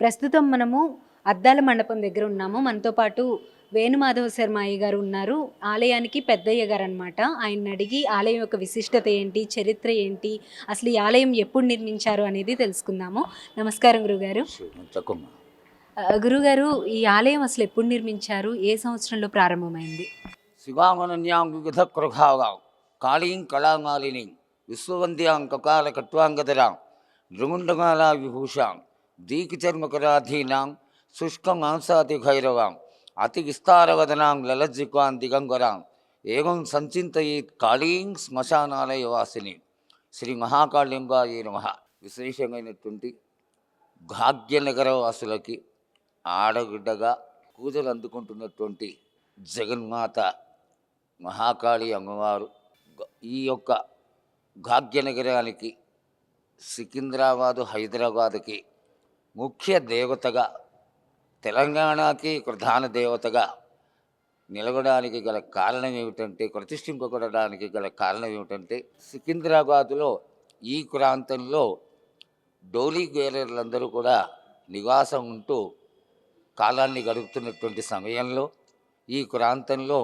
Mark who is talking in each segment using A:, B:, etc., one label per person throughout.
A: ప్రస్తుతం మనము అద్దాల మండపం దగ్గర ఉన్నాము. మనతో పాటు వేణుమాధవ శర్మ అయ్య గారు ఉన్నారు. ఆలయానికి పెద్దయ్య గారు అనమాట ఆయన అడిగి ఆలయం యొక్క విశిష్టత ఏంటి చరిత్ర ఏంటి అసలు ఈ ఆలయం ఎప్పుడు నిర్మించారు అనేది తెలుసుకుందాము. నమస్కారం గురుగారు. గురుగారు ఈ ఆలయం అసలు ఎప్పుడు నిర్మించారు? ఏ సంవత్సరంలో ప్రారంభమైంది?
B: కృభాగాం కాళీం కళామాలిని. విశ్వవంద్యాం కకాల కట్వాంగదరాం నృగుండమాల విభూషాం దీకిచర్మకరాధీనాం శుష్క మాంసాతి భైరవాం అతి విస్తారవదనాం లలజ్జిక్వాం దిగంగరాం ఏవం సంచింతయేత్ కాళీం శ్మశానాలయ వాసిని శ్రీ మహాకాళింగాయ నమ విశేషమైనటువంటి భాగ్యనగర వాసులకి ఆడబిడ్డగా పూజలు అందుకుంటున్నటువంటి జగన్మాత మహాకాళి అమ్మవారు ఈ యొక్క భాగ్యనగరానికి సికింద్రాబాదు హైదరాబాద్కి ముఖ్య దేవతగా తెలంగాణకి ప్రధాన దేవతగా నిలవడానికి గల కారణం ఏమిటంటే ప్రతిష్ఠింపబడడానికి గల కారణం ఏమిటంటే సికింద్రాబాదులో ఈ ప్రాంతంలో డోలీ గేరర్లందరూ కూడా నివాసం ఉంటూ కాలాన్ని గడుపుతున్నటువంటి సమయంలో ఈ ప్రాంతంలో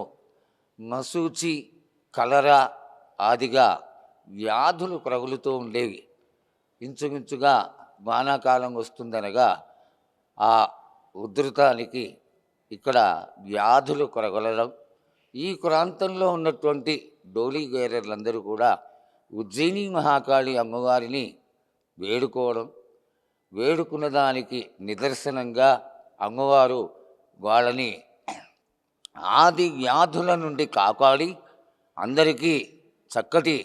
B: మసూచి కలరా ఆదిగా వ్యాధులు ప్రగులుతూ ఉండేవి. ఇంచుమించుగా వానాకాలం వస్తుందనగా ఆ ఉధృతానికి ఇక్కడ వ్యాధులు కొరగలడం ఈ ప్రాంతంలో ఉన్నటువంటి డోలీ గేరర్లందరూ కూడా ఉజ్జయిని మహాకాళి అమ్మవారిని వేడుకోవడం వేడుకున్న దానికి నిదర్శనంగా అమ్మవారు వాళ్ళని ఆది వ్యాధుల నుండి కాపాడి అందరికీ చక్కటి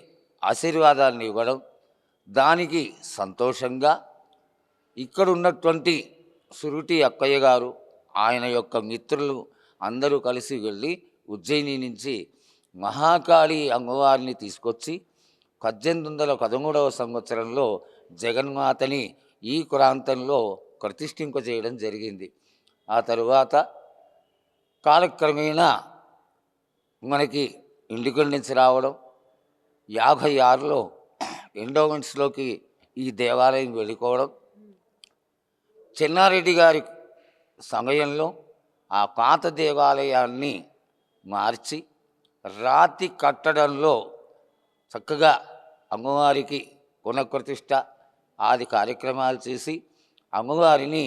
B: ఆశీర్వాదాలను ఇవ్వడం దానికి సంతోషంగా ఇక్కడ ఉన్నటువంటి సురుటి అక్కయ్య గారు ఆయన యొక్క మిత్రులు అందరూ కలిసి వెళ్ళి ఉజ్జయిని నుంచి మహాకాళి అమ్మవారిని తీసుకొచ్చి పద్దెనిమిది వందల పదమూడవ సంవత్సరంలో జగన్మాతని ఈ ప్రాంతంలో ప్రతిష్ఠింపజేయడం జరిగింది. ఆ తరువాత కాలక్రమేణా మనకి ఇండిపెండెన్స్ రావడం యాభై ఆరులో ఎండోమెంట్స్లోకి ఈ దేవాలయం వెళ్ళిపోవడం చెన్నారెడ్డి గారి సమయంలో ఆ పాత దేవాలయాన్ని మార్చి రాతి కట్టడంలో చక్కగా అమ్మవారికి గుణప్రతిష్ట ఆది కార్యక్రమాలు చేసి అమ్మవారిని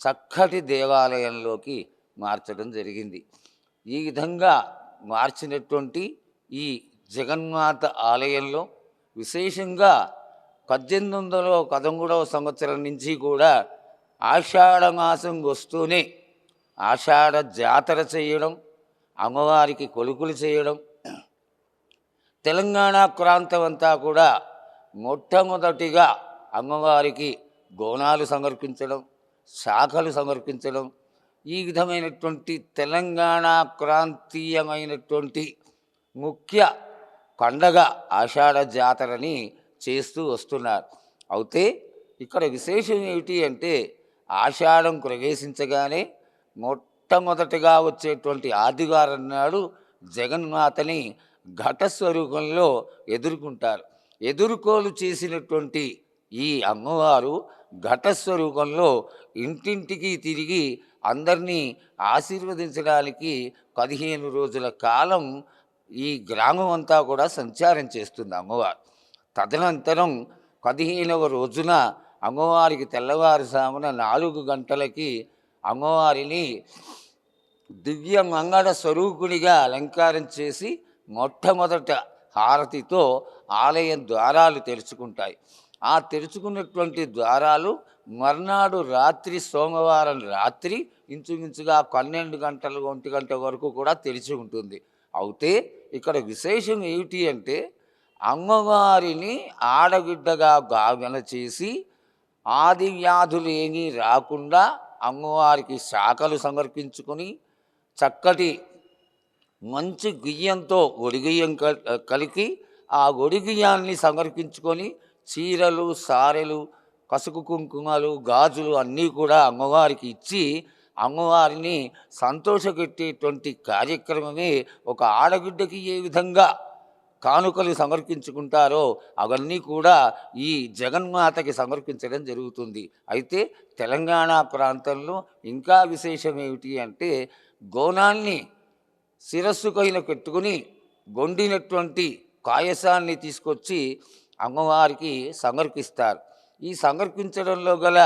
B: చక్కటి దేవాలయంలోకి మార్చడం జరిగింది. ఈ విధంగా మార్చినటువంటి ఈ జగన్మాత ఆలయంలో విశేషంగా పద్దెనిమిది వందల పదమూడవ సంవత్సరం నుంచి కూడా ఆషాఢ మాసం వస్తూనే ఆషాఢ జాతర చేయడం అమ్మవారికి కొలుకులు చేయడం తెలంగాణ ప్రాంతం అంతా కూడా మొట్టమొదటిగా అమ్మవారికి గోనాలు సమర్పించడం శాఖలు సమర్పించడం ఈ విధమైనటువంటి తెలంగాణ ప్రాంతీయమైనటువంటి ముఖ్య పండగ ఆషాఢ జాతరని చేస్తూ వస్తున్నారు. అయితే ఇక్కడ విశేషం ఏమిటి అంటే ఆషాఢం ప్రవేశించగానే మొట్టమొదటిగా వచ్చేటువంటి ఆదివారం నాడు జగన్మాతని ఘటస్వరూపంలో ఎదుర్కొంటారు. ఎదుర్కోలు చేసినటువంటి ఈ అమ్మవారు ఘటస్వరూపంలో ఇంటింటికి తిరిగి అందరినీ ఆశీర్వదించడానికి పదిహేను రోజుల కాలం ఈ గ్రామం అంతా కూడా సంచారం చేస్తుంది అమ్మవారు. తదనంతరం పదిహేనవ రోజున అమ్మవారికి తెల్లవారుజామున నాలుగు గంటలకి అమ్మవారిని దివ్య మంగళ స్వరూపునిగా అలంకారం చేసి మొట్టమొదట హారతితో ఆలయం ద్వారాలు తెరుచుకుంటాయి. ఆ తెరుచుకున్నటువంటి ద్వారాలు మర్నాడు రాత్రి సోమవారం రాత్రి ఇంచుమించుగా పన్నెండు గంటలు ఒంటి గంట వరకు కూడా తెరిచి ఉంటుంది. అయితే ఇక్కడ విశేషం ఏమిటి అంటే అమ్మవారిని ఆడబిడ్డగా గావన చేసి ఆది వ్యాధులు ఏమీ రాకుండా అమ్మవారికి శాఖలు సమర్పించుకొని చక్కటి మంచి గుయ్యంతో ఒడిగియ్యం కల్- కలిపి ఆ ఒడిగియ్యాన్ని సమర్పించుకొని చీరలు సారెలు పసుపు కుంకుమలు గాజులు అన్నీ కూడా అమ్మవారికి ఇచ్చి అమ్మవారిని సంతోషపెట్టేటువంటి కార్యక్రమమే ఒక ఆడబిడ్డకి ఏ విధంగా కానుకలు సమర్పించుకుంటారో అవన్నీ కూడా ఈ జగన్మాతకి సమర్పించడం జరుగుతుంది. అయితే తెలంగాణ ప్రాంతంలో ఇంకా విశేషం ఏమిటి అంటే గోనాన్ని శిరస్సుకైన పెట్టుకుని గొండినటువంటి కాయసాన్ని తీసుకొచ్చి అమ్మవారికి సమర్పిస్తారు ఈ సమర్పించడంలో గల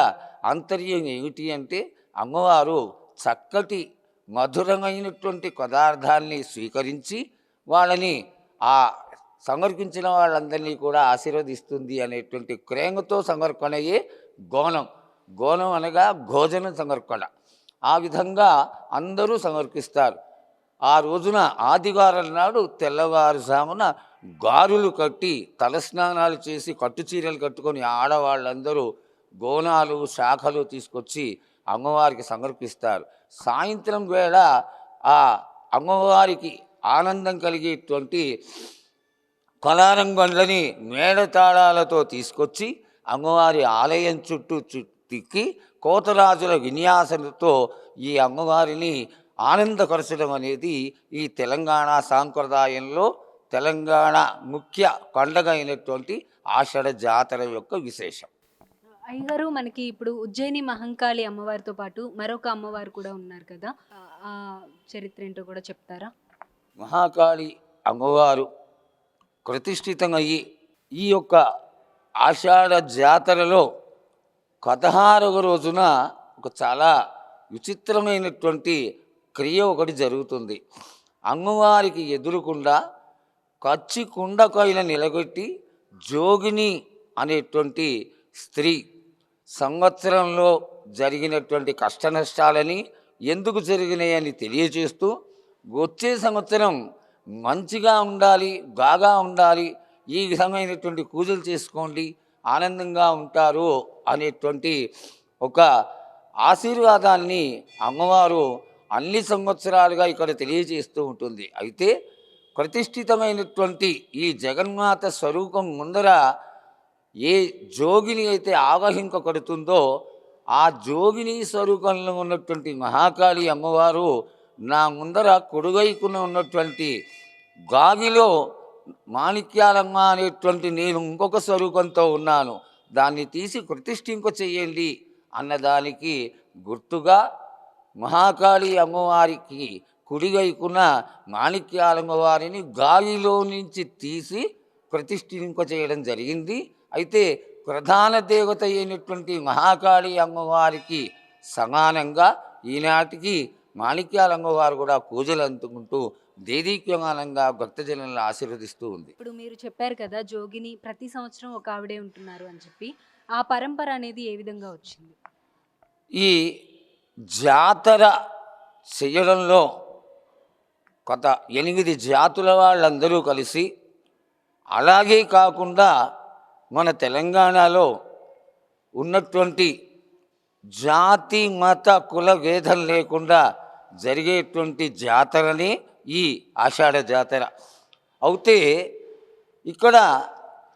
B: అంతర్యం ఏమిటి అంటే అమ్మవారు చక్కటి మధురమైనటువంటి పదార్థాన్ని స్వీకరించి వాళ్ళని ఆ సమర్పించిన వాళ్ళందరినీ కూడా ఆశీర్వదిస్తుంది అనేటువంటి క్రేంగతో సమర్పణయే గోనం. గోనం అనగా భోజన సమర్పణ ఆ విధంగా అందరూ సమర్పిస్తారు ఆ రోజున ఆదివారం నాడు తెల్లవారుజామున గారులు కట్టి తలస్నానాలు చేసి కట్టు చీరలు కట్టుకొని ఆడవాళ్ళందరూ గోనాలు శాఖలు తీసుకొచ్చి అమ్మవారికి సమర్పిస్తారు సాయంత్రం వేళ ఆ అమ్మవారికి ఆనందం కలిగేటువంటి కొలారం గొండ్లని మేడతాళాలతో తీసుకొచ్చి అమ్మవారి ఆలయం చుట్టూ చు- తిక్కి కోతరాజుల విన్యాసంతో ఈ అమ్మవారిని ఆనందపరచడం అనేది ఈ తెలంగాణ సాంప్రదాయంలో తెలంగాణ ముఖ్య పండగ అయినటువంటి ఆషాఢ జాతర యొక్క విశేషం.
A: అయ్యగారు మనకి ఇప్పుడు ఉజ్జయిని మహంకాళి అమ్మవారితో పాటు మరొక అమ్మవారు కూడా ఉన్నారు కదా. ఆ- ఆ చరిత్ర ఏంటో కూడా చెప్తారా?
B: మహాకాళి అమ్మవారు ప్రతిష్ఠితమయ్యి ఈ యొక్క ఆషాఢ జాతరలో పదహారవ రోజున ఒక చాలా విచిత్రమైనటువంటి క్రియ ఒకటి జరుగుతుంది. అమ్మవారికి ఎదురుకుండా కచ్చి కుండకైన నిలబెట్టి జోగిని అనేటువంటి స్త్రీ సంవత్సరంలో జరిగినటువంటి కష్ట నష్టాలని ఎందుకు జరిగినాయని తెలియజేస్తూ వచ్చే సంవత్సరం మంచిగా ఉండాలి బాగా ఉండాలి ఈ విధమైనటువంటి పూజలు చేసుకోండి ఆనందంగా ఉంటారు అనేటువంటి ఒక ఆశీర్వాదాన్ని అమ్మవారు అన్ని సంవత్సరాలుగా ఇక్కడ తెలియజేస్తూ ఉంటుంది. అయితే ప్రతిష్ఠితమైనటువంటి ఈ జగన్మాత స్వరూపం ముందర ఏ జోగిని అయితే ఆవహింపబడుతుందో ఆ జోగిని స్వరూపంలో ఉన్నటువంటి మహాకాళి అమ్మవారు నా ముందర కొడుగైకుని ఉన్నటువంటి గాగిలో మాణిక్యాలమ్మ అనేటువంటి నేను ఇంకొక స్వరూపంతో ఉన్నాను. దాన్ని తీసి ప్రతిష్ఠింప చేయండి అన్నదానికి గుర్తుగా మహాకాళి అమ్మవారికి కుడివైపున మాణిక్యాలమ్మవారిని గాలిలో నుంచి తీసి ప్రతిష్ఠింప చేయడం జరిగింది. అయితే ప్రధాన దేవత అయినటువంటి మహాకాళి అమ్మవారికి సమానంగా ఈనాటికి మాణిక్యాలమ్మవారు కూడా పూజలు అందుకుంటూ దేదీప్యమానంగా భక్తజనులను ఆశీర్వదిస్తూ ఉంది.
A: ఇప్పుడు మీరు చెప్పారు కదా జోగిని ప్రతి సంవత్సరం ఒక ఆవిడే ఉంటున్నారు అని చెప్పి. ఆ పరంపర అనేది ఏ విధంగా వచ్చింది?
B: ఈ జాతర చేయడంలో కొత్త ఎనిమిది జాతుల వాళ్ళందరూ కలిసి అలాగే కాకుండా మన తెలంగాణలో ఉన్నటువంటి జాతి మత కుల భేదం లేకుండా జరిగేటువంటి జాతరని ఈ ఆషాఢ జాతర. అయితే ఇక్కడ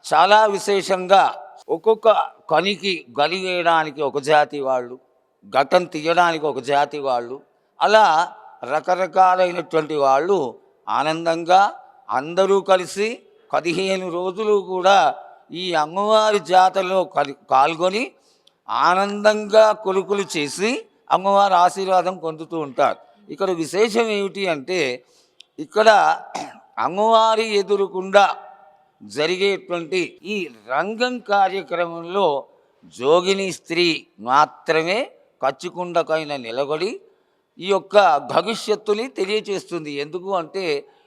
B: చాలా విశేషంగా ఒక్కొక్క కనికి గలిగేయడానికి ఒక జాతి వాళ్ళు ఘటం తీయడానికి ఒక జాతి వాళ్ళు అలా రకరకాలైనటువంటి వాళ్ళు ఆనందంగా అందరూ కలిసి పదిహేను రోజులు కూడా ఈ అమ్మవారి జాతరలో పాల్గొని ఆనందంగా కొలుకులు చేసి అమ్మవారి ఆశీర్వాదం పొందుతూ ఉంటారు. ఇక్కడ విశేషం ఏమిటి అంటే ఇక్కడ అమ్మవారి ఎదురుకుండా జరిగేటువంటి ఈ రంగం కార్యక్రమంలో జోగిని స్త్రీ మాత్రమే కచ్చుకుండకైన నిలబడి ఈ యొక్క భవిష్యత్తుని తెలియచేస్తుంది. ఎందుకు అంటే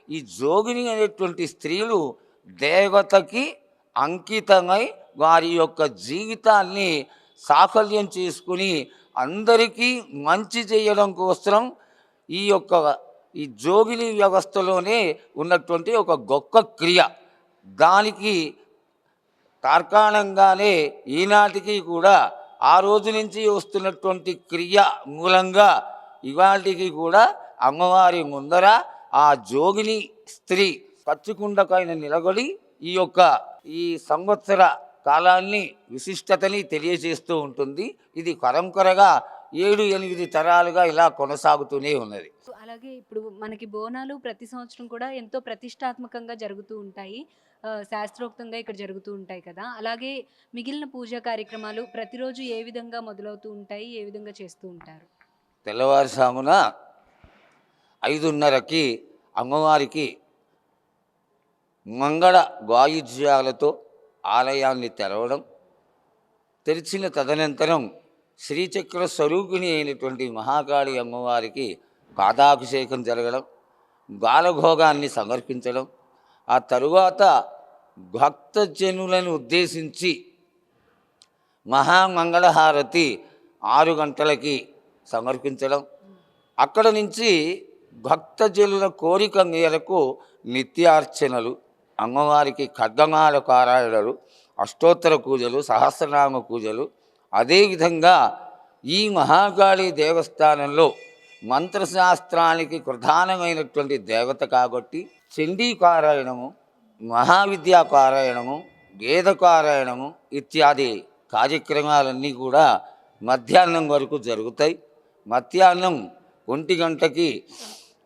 B: ఈ జోగిని అనేటువంటి స్త్రీలు దేవతకి అంకితమై వారి యొక్క జీవితాన్ని సాఫల్యం చేసుకుని అందరికీ మంచి చేయడం కోసం ఈ యొక్క ఈ జోగిని వ్యవస్థలోనే ఉన్నటువంటి ఒక గొప్ప క్రియ. దానికి తార్కాణంగానే ఈనాటికి కూడా ఆ రోజు నుంచి వస్తున్నటువంటి క్రియ మూలంగా ఇవాటికి కూడా అమ్మవారి ముందర ఆ జోగిని స్త్రీ పచ్చికుండకైన నిలబడి ఈ యొక్క ఈ సంవత్సర కాలాన్ని విశిష్టతని తెలియజేస్తూ ఉంటుంది. ఇది పరంపరగా ఏడు ఎనిమిది తరాలుగా ఇలా కొనసాగుతూనే ఉన్నది.
A: అలాగే ఇప్పుడు మనకి బోనాలు ప్రతి సంవత్సరం కూడా ఎంతో ప్రతిష్టాత్మకంగా జరుగుతూ ఉంటాయి. శాస్త్రోక్తంగా ఇక్కడ జరుగుతూ ఉంటాయి కదా. అలాగే మిగిలిన పూజా కార్యక్రమాలు ప్రతిరోజు ఏ విధంగా మొదలవుతూ ఉంటాయి? ఏ విధంగా చేస్తూ ఉంటారు?
B: తెల్లవారుసామున ఐదున్నరకి అమ్మవారికి మంగళ వాయిద్యాలతో ఆలయాన్ని తెరవడం తెరిచిన తదనంతరం శ్రీచక్ర స్వరూపిణి అయినటువంటి మహాకాళి అమ్మవారికి పాదాభిషేకం జరగడం బాలభోగాన్ని సమర్పించడం ఆ తరువాత భక్తజనులను ఉద్దేశించి మహామంగళహారతి ఆరు గంటలకి సమర్పించడం. అక్కడ నుంచి భక్తజనుల కోరిక మేరకు నిత్యార్చనలు అమ్మవారికి ఖడ్గమాల పారాయణలు అష్టోత్తర పూజలు సహస్రనామ పూజలు అదేవిధంగా ఈ మహాకాళి దేవస్థానంలో మంత్రశాస్త్రానికి ప్రధానమైనటువంటి దేవత కాబట్టి చండీ పారాయణము మహావిద్యా పారాయణము వేద పారాయణము ఇత్యాది కార్యక్రమాలన్నీ కూడా మధ్యాహ్నం వరకు జరుగుతాయి. మధ్యాహ్నం ఒంటి గంటకి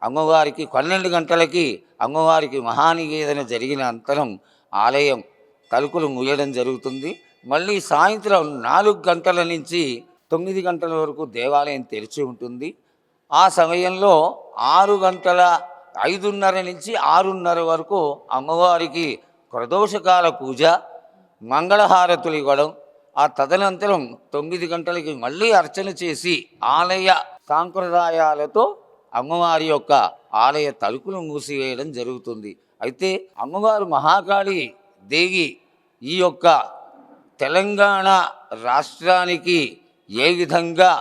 B: అమ్మవారికి పన్నెండు గంటలకి అమ్మవారికి మహానివేదన జరిగిన అంతరం ఆలయం తలుపులు మూయడం జరుగుతుంది. మళ్ళీ సాయంత్రం నాలుగు గంటల నుంచి తొమ్మిది గంటల వరకు దేవాలయం తెరిచి ఉంటుంది. ఆ సమయంలో ఆరు గంటల ఐదున్నర నుంచి ఆరున్నర వరకు అమ్మవారికి ప్రదోషకాల పూజ మంగళహారతులు ఇవ్వడం ఆ తదనంతరం తొమ్మిది గంటలకి మళ్ళీ అర్చన చేసి ఆలయ సాంప్రదాయాలతో అమ్మవారి యొక్క ఆలయ తలుపులు మూసివేయడం జరుగుతుంది. అయితే అమ్మవారు మహాకాళి దేవి ఈ యొక్క తెలంగాణ రాష్ట్రానికి ఏ విధంగా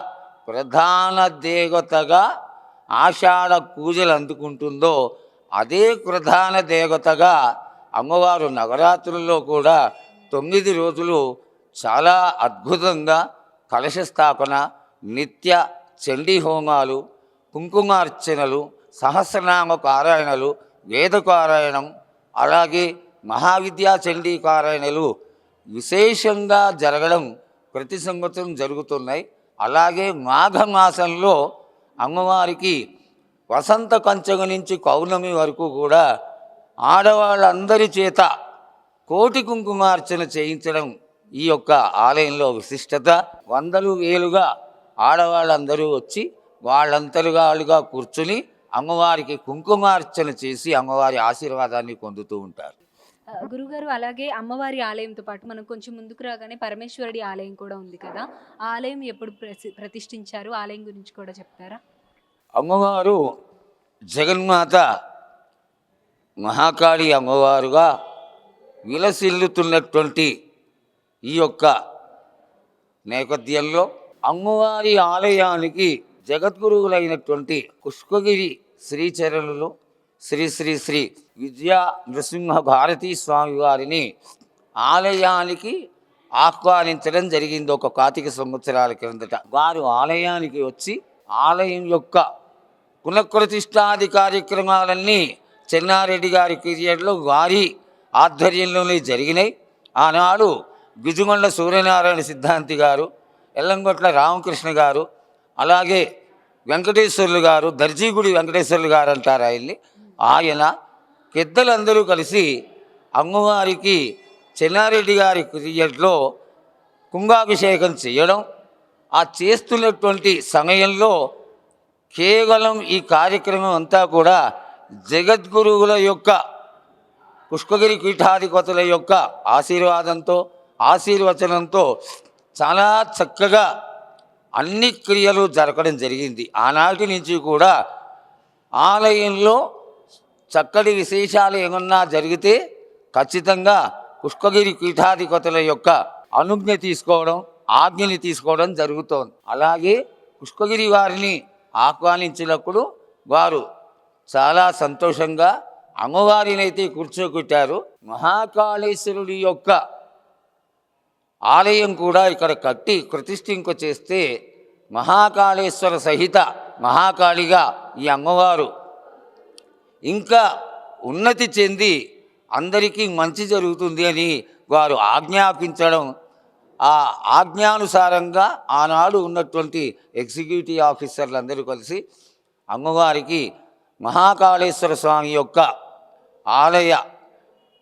B: ప్రధాన దేవతగా ఆషాఢ పూజలు అందుకుంటుందో అదే ప్రధాన దేవతగా అమ్మవారు నవరాత్రుల్లో కూడా తొమ్మిది రోజులు చాలా అద్భుతంగా కలశ స్థాపన నిత్య చండీ హోమాలు కుంకుమార్చనలు సహస్రనామ పారాయణలు వేద పారాయణం అలాగే మహావిద్యా చండీ పారాయణలు విశేషంగా జరగడం ప్రతి సంవత్సరం జరుగుతున్నాయి. అలాగే మాఘమాసంలో అమ్మవారికి వసంత పంచమి నుంచి కౌనమి వరకు కూడా ఆడవాళ్ళందరి చేత కోటి కుంకుమార్చన చేయించడం ఈ యొక్క ఆలయంలో విశిష్టత. వందలు వేలుగా ఆడవాళ్ళందరూ వచ్చి వాళ్ళంతలుగాలుగా కూర్చుని అమ్మవారికి కుంకుమార్చన చేసి అమ్మవారి ఆశీర్వాదాన్ని పొందుతూ ఉంటారు.
A: గురుగారు అలాగే అమ్మవారి ఆలయంతో పాటు మనం కొంచెం ముందుకు రాగానే పరమేశ్వరుడి ఆలయం కూడా ఉంది కదా? ఆ ఆలయం ఎప్పుడు ప్రసి- ప్రతిష్ఠించారు? ఆలయం గురించి కూడా చెప్తారా?
B: అమ్మవారు జగన్మాత మహాకాళి అమ్మవారుగా విలసిల్లుతున్నటువంటి ఈ యొక్క నేపథ్యంలో అమ్మవారి ఆలయానికి జగద్గురువులైనటువంటి పుష్పగిరి శ్రీచరణలో శ్రీ శ్రీ శ్రీ విద్యా నృసింహ భారతీ స్వామి వారిని ఆలయానికి ఆహ్వానించడం జరిగింది ఒక కార్తీక సంవత్సరాల క్రిందట. వారు ఆలయానికి వచ్చి ఆలయం యొక్క పునఃప్రతిష్టాది కార్యక్రమాలన్నీ చెన్నారెడ్డి గారి పీరియడ్లో వారి ఆధ్వర్యంలోనే జరిగినాయి. ఆనాడు గుజుమండ సూర్యనారాయణ సిద్ధాంతి గారు ఎల్లంగొట్ల రామకృష్ణ గారు అలాగే వెంకటేశ్వర్లు గారు దర్జీగుడి వెంకటేశ్వర్లు గారు అంటారు ఆయన్ని. ఆయన పెద్దలందరూ కలిసి అమ్మవారికి చెన్నారెడ్డి గారి క్రియట్లో కుంభాభిషేకం చేయడం ఆ చేస్తున్నటువంటి సమయంలో కేవలం ఈ కార్యక్రమం అంతా కూడా జగద్గురువుల యొక్క పుష్పగిరి పీఠాధిపతుల యొక్క ఆశీర్వాదంతో ఆశీర్వచనంతో చాలా చక్కగా అన్ని క్రియలు జరగడం జరిగింది. ఆనాటి నుంచి కూడా ఆలయంలో చక్కటి విశేషాలు ఏమన్నా జరిగితే ఖచ్చితంగా పుష్కగిరి పీఠాధిపతుల యొక్క అనుజ్ఞ తీసుకోవడం ఆజ్ఞని తీసుకోవడం జరుగుతోంది. అలాగే పుష్పగిరి వారిని ఆహ్వానించినప్పుడు వారు చాలా సంతోషంగా అమ్మవారినైతే కూర్చోకుట్టారు మహాకాళేశ్వరుడి యొక్క ఆలయం కూడా ఇక్కడ కట్టి ప్రతిష్ఠింప చేస్తే మహాకాళేశ్వర సహిత మహాకాళిగా ఈ అమ్మవారు ఇంకా ఉన్నతి చెంది అందరికీ మంచి జరుగుతుంది అని వారు ఆజ్ఞాపించడం ఆ ఆజ్ఞానుసారంగా ఆనాడు ఉన్నటువంటి ఎగ్జిక్యూటివ్ ఆఫీసర్లు అందరూ కలిసి అమ్మవారికి మహాకాళేశ్వర స్వామి యొక్క ఆలయ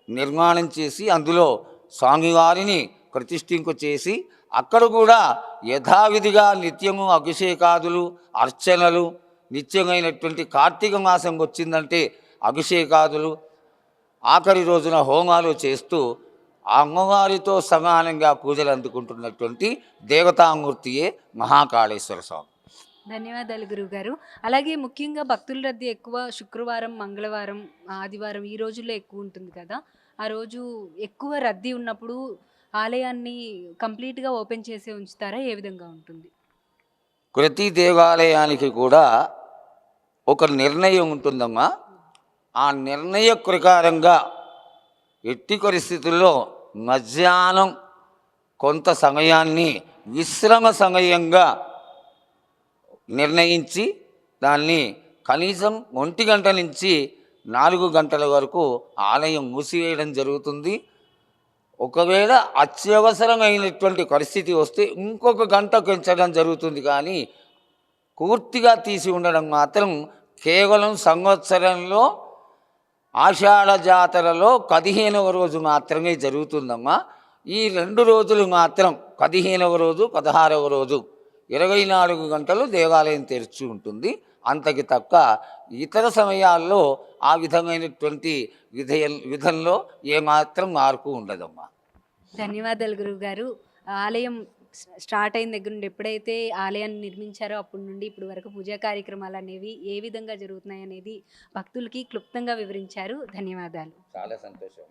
B: నిర్మాణం చేసి అందులో స్వామివారిని ప్రతిష్ఠింపు చేసి అక్కడ కూడా యథావిధిగా నిత్యము అభిషేకాదులు అర్చనలు నిత్యమైనటువంటి కార్తీక మాసం వచ్చిందంటే అభిషేకాదులు. ఆఖరి రోజున హోమాలు చేస్తూ ఆ అమ్మవారితో సమానంగా పూజలు అందుకుంటున్నటువంటి దేవతామూర్తియే మహాకాళేశ్వర స్వామి.
A: ధన్యవాదాలు గురువుగారు. అలాగే ముఖ్యంగా భక్తుల రద్దీ ఎక్కువ శుక్రవారం మంగళవారం ఆదివారం ఈ రోజుల్లో ఎక్కువ ఉంటుంది కదా. ఆ రోజు ఎక్కువ రద్దీ ఉన్నప్పుడు ఆలయాన్ని కంప్లీట్గా ఓపెన్ చేసి ఉంచుతారా? ఏ విధంగా ఉంటుంది?
B: ప్రతి దేవాలయానికి కూడా ఒక నిర్ణయం ఉంటుందమ్మా. ఆ నిర్ణయ ప్రకారంగా ఎట్టి పరిస్థితుల్లో మధ్యాహ్నం కొంత సమయాన్ని విశ్రమ సమయంగా నిర్ణయించి దాన్ని కనీసం ఒంటి గంట నుంచి నాలుగు గంటల వరకు ఆలయం మూసివేయడం జరుగుతుంది. ఒకవేళ అత్యవసరమైనటువంటి పరిస్థితి వస్తే ఇంకొక గంట పెంచడం జరుగుతుంది కానీ పూర్తిగా తీసి ఉండడం మాత్రం కేవలం సంవత్సరంలో ఆషాఢ జాతరలో పదిహేనవ రోజు మాత్రమే జరుగుతుందమ్మా. ఈ రెండు రోజులు మాత్రం పదిహేనవ రోజు పదహారవ రోజు ఇరవై నాలుగు గంటలు దేవాలయం తెరిచి ఉంటుంది. అంతకి తక్క ఇతర సమయాల్లో ఆ విధమైనటువంటి విధయ విధంలో ఏమాత్రం మార్పు ఉండదమ్మా.
A: ధన్యవాదాలు గురువుగారు. ఆలయం స్టార్ట్ అయిన దగ్గర నుండి ఎప్పుడైతే ఆలయాన్ని నిర్మించారో అప్పటి నుండి ఇప్పుడు వరకు పూజా కార్యక్రమాలు అనేవి ఏ విధంగా జరుగుతున్నాయి అనేది భక్తులకి క్లుప్తంగా వివరించారు. ధన్యవాదాలు.
B: చాలా సంతోషం.